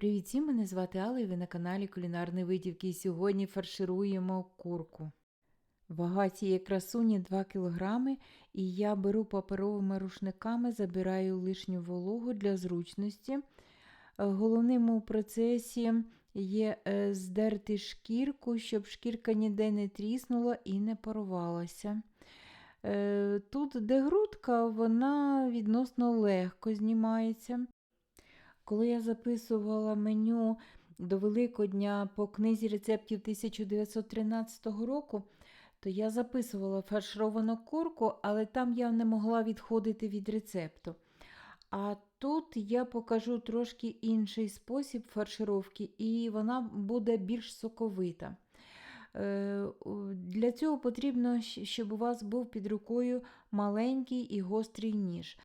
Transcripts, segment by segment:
Привіт всім, мене звати Алла і ви на каналі Кулінарної Витівки. І сьогодні фаршируємо курку. Вага цієї красуні 2 кг, і я беру паперовими рушниками, забираю лишню вологу для зручності. Головним у процесі є е, здерти шкірку, щоб шкірка ніде не тріснула і не порвалася. Е, Тут, де грудка, вона відносно легко знімається. Коли я записувала меню до Великодня по книзі рецептів 1913 року, то я записувала фаршировану курку, але там я не могла відходити від рецепту. А тут я покажу трошки інший спосіб фаршировки, і вона буде більш соковита. Е, Для цього потрібно, щоб у вас був під рукою маленький і гострий ніж.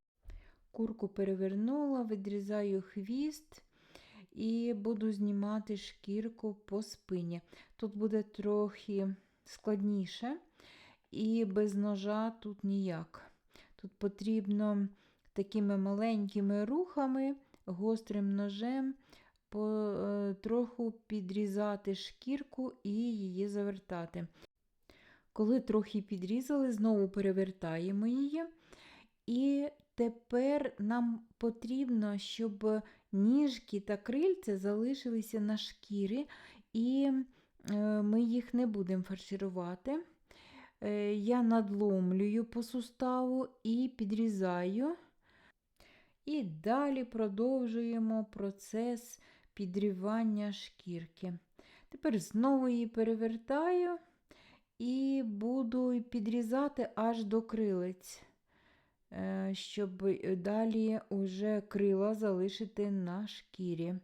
Курку перевернула, відрізаю хвіст і буду знімати шкірку по спині. Тут буде трохи складніше, і без ножа тут ніяк. Тут потрібно такими маленькими рухами, гострим ножем трохи підрізати шкірку і її завертати. Коли трохи підрізали, знову перевертаємо її. І тепер нам потрібно, щоб ніжки та крильця залишилися на шкірі, і е, ми їх не будемо фарширувати. Е, я надломлюю по суставу і підрізаю. І далі продовжуємо процес підрівання шкірки. Тепер знову її перевертаю і буду підрізати аж до крилець. Е, щоб далі уже крила залишити на шкірі.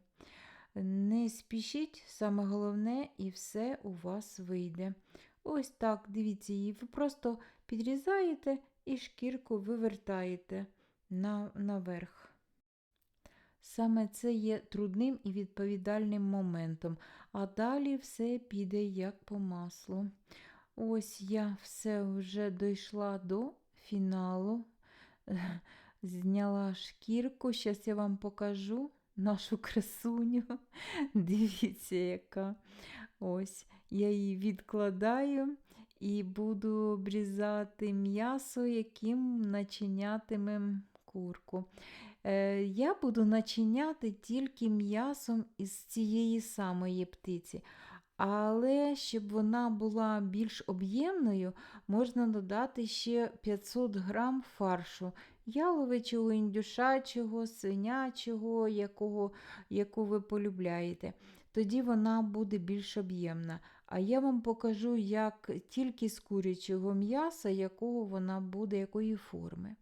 Не спішіть, саме головне, і все у вас вийде. Ось так, дивіться її, ви просто підрізаєте і шкірку вивертаєте на, наверх. Саме це є трудним і відповідальним моментом, а далі все піде як по маслу. Ось я все вже дійшла до фіналу зняла шкірку. Зараз я вам покажу нашу красуню. Дивіться, яка. Ось, я її відкладаю і буду обрізати м'ясо, яким начинятимем курку. Е, Я буду начиняти тільки м'ясом із цієї самої птиці. Але щоб вона була більш об'ємною, можна додати ще 500 грам фаршу яловичого, індюшачого, свинячого, якого, яку ви полюбляєте. Тоді вона буде більш об'ємна. А я вам покажу, як тільки з курячого м'яса, якого вона буде, якої форми.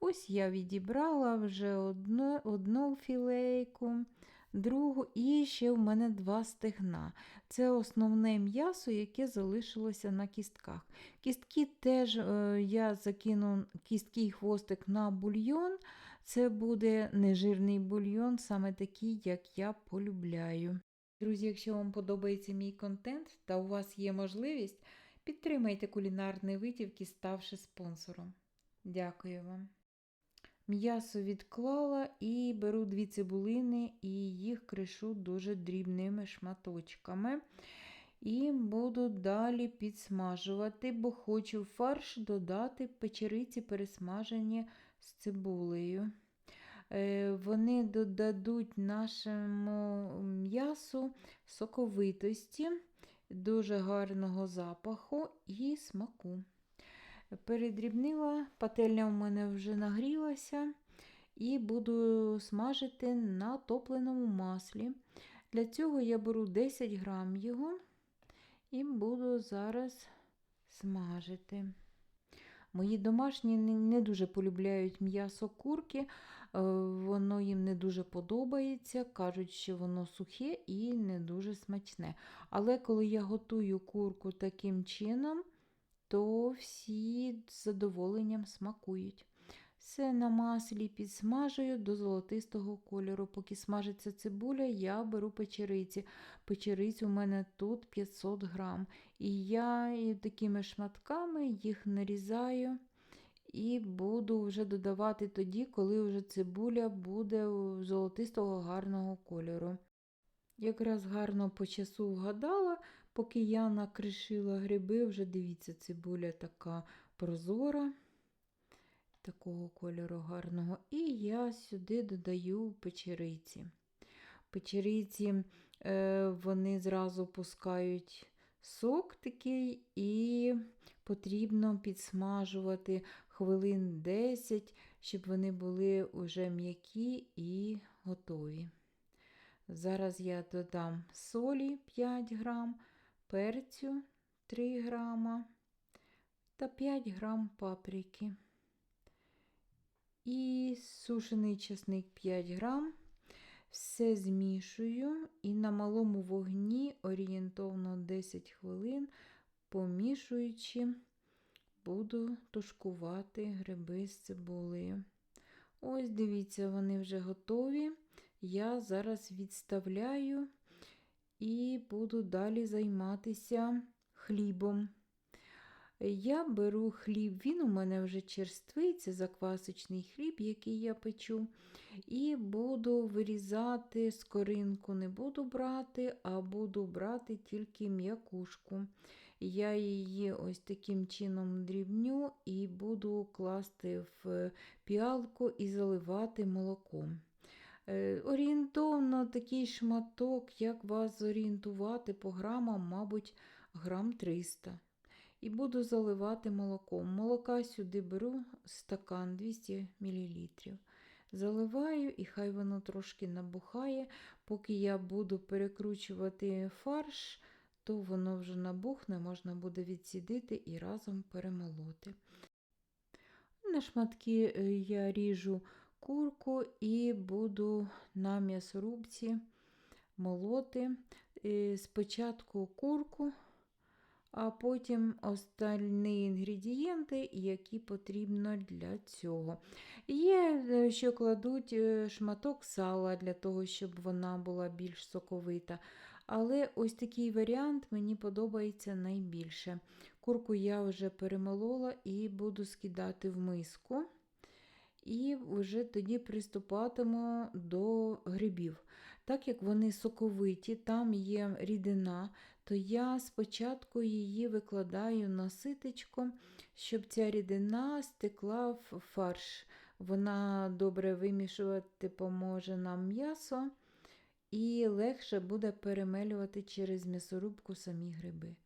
Ось я відібрала вже одну, одну філейку другу і ще в мене два стегна. Це основне м'ясо, яке залишилося на кістках. Кістки теж е, я закину кістки і хвостик на бульйон. Це буде нежирний бульйон, саме такий, як я полюбляю. Друзі, якщо вам подобається мій контент та у вас є можливість, підтримайте кулінарні витівки, ставши спонсором. Дякую вам. М'ясо відклала і беру дві цибулини і їх кришу дуже дрібними шматочками. І буду далі підсмажувати, бо хочу в фарш додати печериці, пересмажені з цибулею. Е, вони додадуть нашому м'ясу соковитості, дуже гарного запаху і смаку. Передрібнила, пательня у мене вже нагрілася, і буду смажити на топленому маслі. Для цього я беру 10 грам його і буду зараз смажити. Мої домашні не дуже полюбляють м'ясо курки, е, воно їм не дуже подобається. Кажуть, що воно сухе і не дуже смачне. Але коли я готую курку таким чином, то всі з задоволенням смакують. Все на маслі підсмажую до золотистого кольору. Поки смажиться цибуля, я беру печериці. Печериць у мене тут 500 грам. І я такими шматками їх нарізаю і буду вже додавати тоді, коли вже цибуля буде золотистого гарного кольору. Якраз гарно по часу вгадала, поки я накришила гриби, вже дивіться, цибуля така прозора, такого кольору гарного. І я сюди додаю печериці. Печериці е, вони зразу пускають сок такий, і потрібно підсмажувати хвилин 10, щоб вони були уже м'які і готові. Зараз я додам солі 5 грам, перцю 3 грама та 5 грам паприки. І сушений часник 5 грам. Все змішую і на малому вогні орієнтовно 10 хвилин, помішуючи, буду тушкувати гриби з цибулею. Ось, дивіться, вони вже готові. Я зараз відставляю і буду далі займатися хлібом. Я беру хліб, він у мене вже черствий, це заквасочний хліб, який я печу. І буду вирізати скоринку, не буду брати, а буду брати тільки м'якушку. Я її ось таким чином дрібню і буду класти в піалку і заливати молоком. Е, орієнтовно такий шматок, як вас зорієнтувати по грамам, мабуть, грам 300 і буду заливати молоком. Молока сюди беру стакан 200 мл. Заливаю і хай воно трошки набухає. Поки я буду перекручувати фарш, то воно вже набухне, можна буде відсідити і разом перемолоти. На шматки е, я ріжу курку і буду на м'ясорубці молоти. Е, спочатку курку а потім остальні інгредієнти, які потрібно для цього. Є, е, що кладуть е, шматок сала для того, щоб вона була більш соковита. Але ось такий варіант мені подобається найбільше. Курку я вже перемолола і буду скидати в миску. І вже тоді приступатиму до грибів. Так як вони соковиті, там є рідина, то я спочатку її викладаю на ситечко, щоб ця рідина стекла в фарш. Вона добре вимішувати поможе нам м'ясо і легше буде перемелювати через м'ясорубку самі гриби.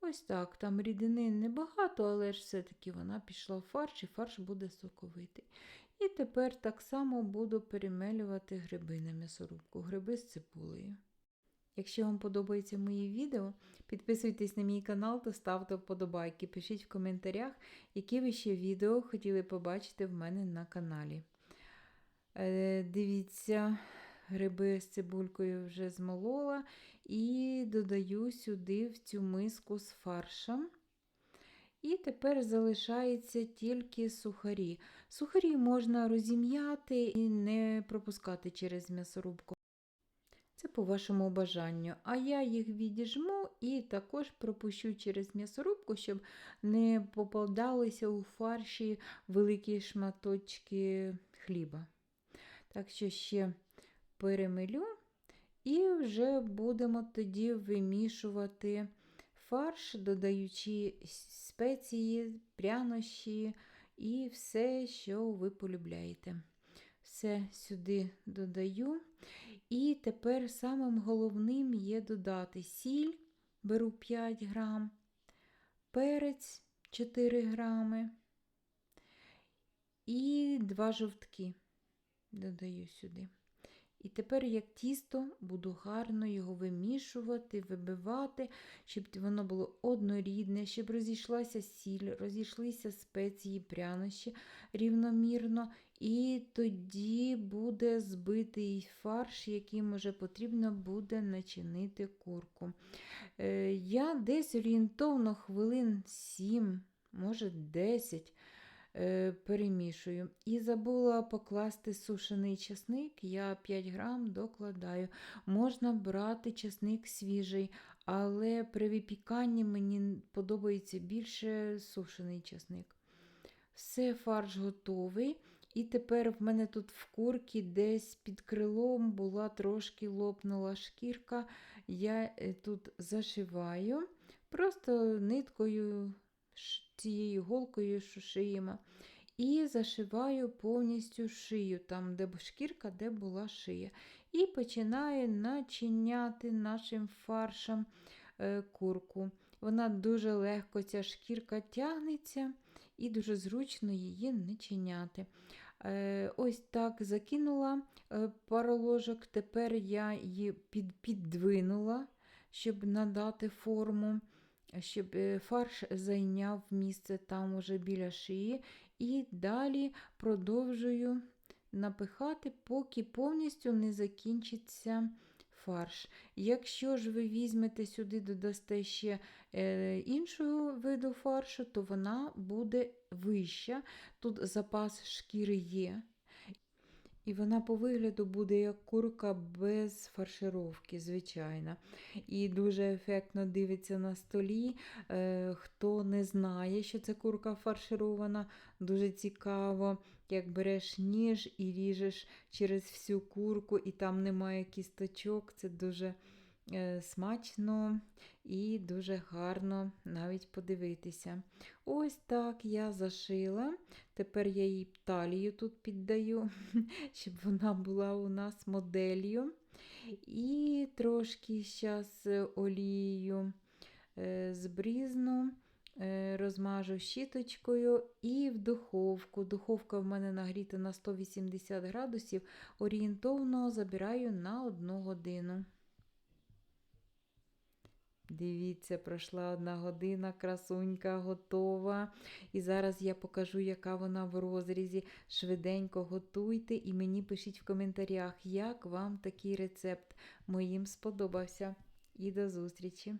Ось так, там рідини небагато, але ж все-таки вона пішла в фарш і фарш буде соковитий. І тепер так само буду перемелювати гриби на м'ясорубку, гриби з цибулею. Якщо вам подобається мої відео, підписуйтесь на мій канал та ставте вподобайки. Пишіть в коментарях, які ви ще відео хотіли побачити в мене на каналі. Е, дивіться, гриби з цибулькою вже змолола і додаю сюди в цю миску з фаршем. І тепер залишається тільки сухарі. Сухарі можна розім'яти і не пропускати через м'ясорубку. Це по вашому бажанню. А я їх відіжму і також пропущу через м'ясорубку, щоб не попадалися у фарші великі шматочки хліба. Так що ще перемилю і вже будемо тоді вимішувати фарш, додаючи спеції, прянощі і все, що ви полюбляєте. Все сюди додаю. І тепер самим головним є додати сіль, беру 5 грам, перець 4 грами і 2 жовтки додаю сюди. І тепер, як тісто, буду гарно його вимішувати, вибивати, щоб воно було однорідне, щоб розійшлася сіль, розійшлися спеції, прянощі рівномірно. І тоді буде збитий фарш, яким вже потрібно буде начинити курку. Е, я десь орієнтовно хвилин 7, може 10 Е, перемішую. І забула покласти сушений часник, я 5 грам докладаю. Можна брати часник свіжий, але при випіканні мені подобається більше сушений часник. Все, фарш готовий. І тепер в мене тут в курці десь під крилом була трошки лопнула шкірка. Я е, тут зашиваю просто ниткою, цією голкою, шиємо. І зашиваю повністю шию, там, де шкірка, де була шия. І починаю начиняти нашим фаршем е, курку. Вона дуже легко, ця шкірка тягнеться і дуже зручно її начиняти. Е, ось так закинула е, пару ложок, тепер я її під, піддвинула, щоб надати форму, щоб е, фарш зайняв місце там уже біля шиї. І далі продовжую напихати, поки повністю не закінчиться фарш. Якщо ж ви візьмете сюди, додасте ще е, іншого виду фаршу, то вона буде вища. Тут запас шкіри є. І вона по вигляду буде як курка без фаршировки, звичайно. І дуже ефектно дивиться на столі. Е, хто не знає, що це курка фарширована, дуже цікаво, як береш ніж і ріжеш через всю курку, і там немає кісточок. Це дуже смачно і дуже гарно навіть подивитися. Ось так я зашила. Тепер я їй талію тут піддаю, щоб вона була у нас моделлю. І трошки зараз олією е, збрізну, е, розмажу щіточкою і в духовку. Духовка в мене нагріта на 180 градусів, орієнтовно забираю на 1 годину. Дивіться, пройшла одна година, красунька готова. І зараз я покажу, яка вона в розрізі. Швиденько готуйте і мені пишіть в коментарях, як вам такий рецепт. Моїм сподобався. І до зустрічі!